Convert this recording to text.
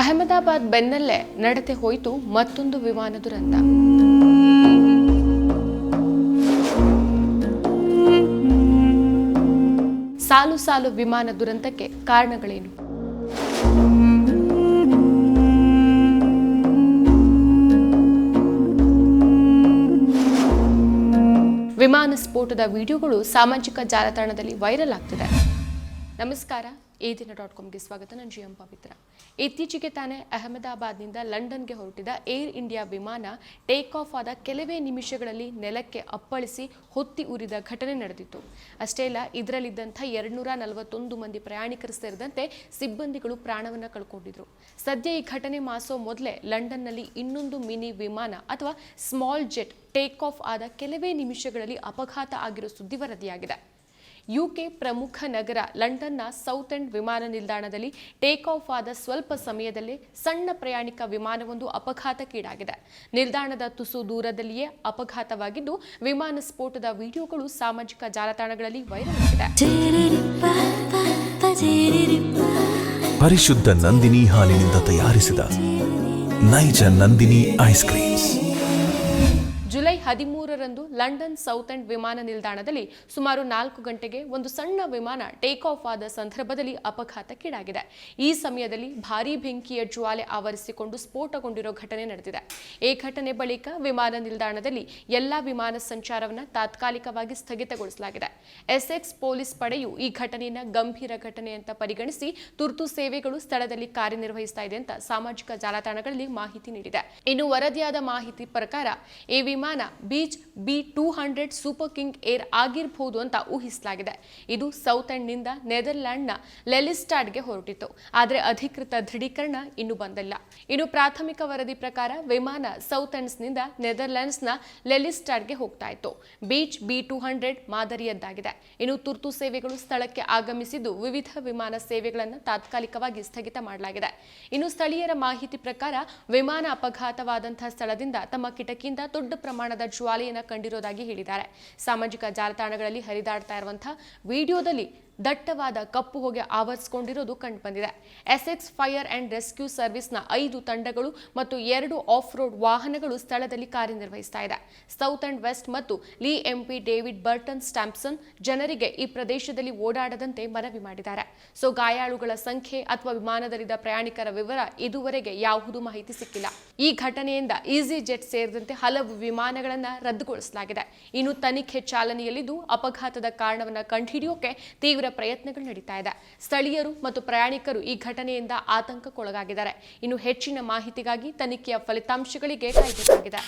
ಅಹಮದಾಬಾದ್ ಬೆನ್ನಲ್ಲೇ ನಡೆತೆ ಹೋಯಿತು ಮತ್ತೊಂದು ವಿಮಾನ ದುರಂತ. ಸಾಲು ಸಾಲು ವಿಮಾನ ದುರಂತಕ್ಕೆ ಕಾರಣಗಳೇನು? ವಿಮಾನ ಸ್ಫೋಟದ ವಿಡಿಯೋಗಳು ಸಾಮಾಜಿಕ ಜಾಲತಾಣದಲ್ಲಿ ವೈರಲ್ ಆಗ್ತಿದೆ. ನಮಸ್ಕಾರ. ಈ ದಿನ ಡಾಟ್ ಕಾಮ್ಗೆ ಸ್ವಾಗತ. ನಾನು ಜಿ ಎಂ ಪವಿತ್ರ. ಇತ್ತೀಚೆಗೆ ತಾನೇ ಅಹಮದಾಬಾದ್ನಿಂದ ಲಂಡನ್ಗೆ ಹೊರಟಿದ ಏರ್ ಇಂಡಿಯಾ ವಿಮಾನ ಟೇಕ್ ಆಫ್ ಆದ ಕೆಲವೇ ನಿಮಿಷಗಳಲ್ಲಿ ನೆಲಕ್ಕೆ ಅಪ್ಪಳಿಸಿ ಹೊತ್ತಿ ಉರಿದ ಘಟನೆ ನಡೆದಿತ್ತು. ಅಷ್ಟೇ ಅಲ್ಲ ಇದರಲ್ಲಿದ್ದಂಥ ಎರಡ್ನೂರ ನಲವತ್ತೊಂದು ಮಂದಿ ಪ್ರಯಾಣಿಕರು ಸೇರಿದಂತೆ ಸಿಬ್ಬಂದಿಗಳು ಪ್ರಾಣವನ್ನು ಕಳ್ಕೊಂಡಿದ್ರು. ಸದ್ಯ ಈ ಘಟನೆ ಮಾಸೋ ಮೊದಲೇ ಲಂಡನ್ನಲ್ಲಿ ಇನ್ನೊಂದು ಮಿನಿ ವಿಮಾನ ಅಥವಾ ಸ್ಮಾಲ್ ಜೆಟ್ ಟೇಕ್ ಆಫ್ ಆದ ಕೆಲವೇ ನಿಮಿಷಗಳಲ್ಲಿ ಅಪಘಾತ ಆಗಿರೋ ಸುದ್ದಿ ವರದಿಯಾಗಿದೆ. ಯುಕೆ ಪ್ರಮುಖ ನಗರ ಲಂಡನ್ನ ಸೌತ್ ಎಂಡ್ ವಿಮಾನ ನಿಲ್ದಾಣದಲ್ಲಿ ಟೇಕ್ ಆಫ್ ಆದ ಸ್ವಲ್ಪ ಸಮಯದಲ್ಲೇ ಸಣ್ಣ ಪ್ರಯಾಣಿಕ ವಿಮಾನವೊಂದು ಅಪಘಾತಕ್ಕೀಡಾಗಿದೆ. ನಿಲ್ದಾಣದ ತುಸು ದೂರದಲ್ಲಿಯೇ ಅಪಘಾತವಾಗಿದ್ದು, ವಿಮಾನ ಸ್ಫೋಟದ ವಿಡಿಯೋಗಳು ಸಾಮಾಜಿಕ ಜಾಲತಾಣಗಳಲ್ಲಿ ವೈರಲ್ ಆಗಿದೆ. ಪರಿಶುದ್ಧ ನಂದಿನಿ ಹಾಲಿನಿಂದ ತಯಾರಿಸಿದ ನೈಜ ನಂದಿನಿ ಐಸ್ ಕ್ರೀಮ್ಸ್. ಜುಲೈ ಹದಿಮೂರರಂದು ಲಂಡನ್ ಸೌತ್ ಎಂಡ್ ವಿಮಾನ ನಿಲ್ದಾಣದಲ್ಲಿ ಸುಮಾರು ನಾಲ್ಕು ಗಂಟೆಗೆ ಒಂದು ಸಣ್ಣ ವಿಮಾನ ಟೇಕ್ ಆಫ್ ಆದ ಸಂದರ್ಭದಲ್ಲಿ ಅಪಘಾತಕ್ಕೀಡಾಗಿದೆ. ಈ ಸಮಯದಲ್ಲಿ ಭಾರೀ ಬೆಂಕಿಯ ಜ್ವಾಲೆ ಆವರಿಸಿಕೊಂಡು ಸ್ಫೋಟಗೊಂಡಿರೋ ಘಟನೆ ನಡೆದಿದೆ. ಈ ಘಟನೆ ಬಳಿಕ ವಿಮಾನ ನಿಲ್ದಾಣದಲ್ಲಿ ಎಲ್ಲಾ ವಿಮಾನ ಸಂಚಾರವನ್ನು ತಾತ್ಕಾಲಿಕವಾಗಿ ಸ್ಥಗಿತಗೊಳಿಸಲಾಗಿದೆ. ಎಸ್ಎಕ್ಸ್ ಪೊಲೀಸ್ ಪಡೆಯು ಈ ಘಟನೆಯನ್ನು ಗಂಭೀರ ಘಟನೆ ಅಂತ ಪರಿಗಣಿಸಿ ತುರ್ತು ಸೇವೆಗಳು ಸ್ಥಳದಲ್ಲಿ ಕಾರ್ಯನಿರ್ವಹಿಸ್ತಾ ಇದೆ ಅಂತ ಸಾಮಾಜಿಕ ಜಾಲತಾಣಗಳಲ್ಲಿ ಮಾಹಿತಿ ನೀಡಿದೆ. ಇನ್ನು ವರದಿಯಾದ ಮಾಹಿತಿ ಪ್ರಕಾರ ಈ ವಿಮಾನ Beech B two hundred super king air ಆಗಿರಬಹುದು ಅಂತ ಊಹಿಸಲಾಗಿದೆ. ಇದು ಸೌತ್ ಎಂಡ್ನಿಂದ ನೆದರ್ಲ್ಯಾಂಡ್ನ ಲೆಲಿಸ್ಟಾಡ್ಗೆ ಹೊರಟಿತ್ತು. ಆದರೆ ಅಧಿಕೃತ ದೃಢೀಕರಣ ಇನ್ನು ಬಂದಿಲ್ಲ. ಇನ್ನು ಪ್ರಾಥಮಿಕ ವರದಿ ಪ್ರಕಾರ ವಿಮಾನ ಸೌತ್ ಎಂಡ್ಸ್ನಿಂದ ನೆದರ್ಲ್ಯಾಂಡ್ಸ್ನ ಲೆಲಿಸ್ಟಾಡ್ಗೆ ಹೋಗ್ತಾ ಇತ್ತು. ಬೀಚ್ ಬಿ ಟೂ ಹಂಡ್ರೆಡ್ ಮಾದರಿಯದ್ದಾಗಿದೆ. ಇನ್ನು ತುರ್ತು ಸೇವೆಗಳು ಸ್ಥಳಕ್ಕೆ ಆಗಮಿಸಿದ್ದು ವಿವಿಧ ವಿಮಾನ ಸೇವೆಗಳನ್ನು ತಾತ್ಕಾಲಿಕವಾಗಿ ಸ್ಥಗಿತ ಮಾಡಲಾಗಿದೆ. ಇನ್ನು ಸ್ಥಳೀಯರ ಮಾಹಿತಿ ಪ್ರಕಾರ ವಿಮಾನ ಅಪಘಾತವಾದಂತಹ ಸ್ಥಳದಿಂದ ತಮ್ಮ ಕಿಟಕಿಯಿಂದ ದೊಡ್ಡ ಪ್ರಮಾಣದ ಜ್ವಾಲೆಯನ್ನು ಕಂಡಿರೋದಾಗಿ ಹೇಳಿದ್ದಾರೆ. ಸಾಮಾಜಿಕ ಜಾಲತಾಣಗಳಲ್ಲಿ ಹರಿದಾಡ್ತಾ ಇರುವಂತಹ ವಿಡಿಯೋದಲ್ಲಿ ದಟ್ಟವಾದ ಕಪ್ಪು ಹೊಗೆ ಆವರಿಸಿಕೊಂಡಿರೋದು ಕಂಡುಬಂದಿದೆ. ಎಸ್ಎಕ್ಸ್ ಫೈರ್ ಅಂಡ್ ರೆಸ್ಕ್ಯೂ ಸರ್ವಿಸ್ನ ಐದು ತಂಡಗಳು ಮತ್ತು ಎರಡು ಆಫ್ ರೋಡ್ ವಾಹನಗಳು ಸ್ಥಳದಲ್ಲಿ ಕಾರ್ಯನಿರ್ವಹಿಸ್ತಾ ಇದೆ. ಸೌತ್ ಅಂಡ್ ವೆಸ್ಟ್ ಮತ್ತು Lee MP David Burton Stampson ಜನರಿಗೆ ಈ ಪ್ರದೇಶದಲ್ಲಿ ಓಡಾಡದಂತೆ ಮನವಿ ಮಾಡಿದ್ದಾರೆ. ಸೊ ಗಾಯಾಳುಗಳ ಸಂಖ್ಯೆ ಅಥವಾ ವಿಮಾನದಲ್ಲಿದ್ದ ಪ್ರಯಾಣಿಕರ ವಿವರ ಇದುವರೆಗೆ ಯಾವುದೂ ಮಾಹಿತಿ ಸಿಕ್ಕಿಲ್ಲ. ಈ ಘಟನೆಯಿಂದ ಈಸಿ ಜೆಟ್ ಸೇರಿದಂತೆ ಹಲವು ವಿಮಾನಗಳನ್ನು ರದ್ದುಗೊಳಿಸಲಾಗಿದೆ. ಇನ್ನು ತನಿಖೆ ಚಾಲನೆಯಲ್ಲಿದ್ದು ಅಪಘಾತದ ಕಾರಣವನ್ನು ಕಂಡುಹಿಡಿಯೋಕೆ ತೀವ್ರ ಪ್ರಯತ್ನಗಳು ನಡೀತಾ ಇದೆ. ಸ್ಥಳೀಯರು ಮತ್ತು ಪ್ರಯಾಣಿಕರು ಈ ಘಟನೆಯಿಂದ ಆತಂಕಕ್ಕೊಳಗಾಗಿದ್ದಾರೆ. ಇನ್ನು ಹೆಚ್ಚಿನ ಮಾಹಿತಿಗಾಗಿ ತನಿಖೆಯ ಫಲಿತಾಂಶಗಳಿಗೆ ಕಾಯಬೇಕಾಗಿದೆ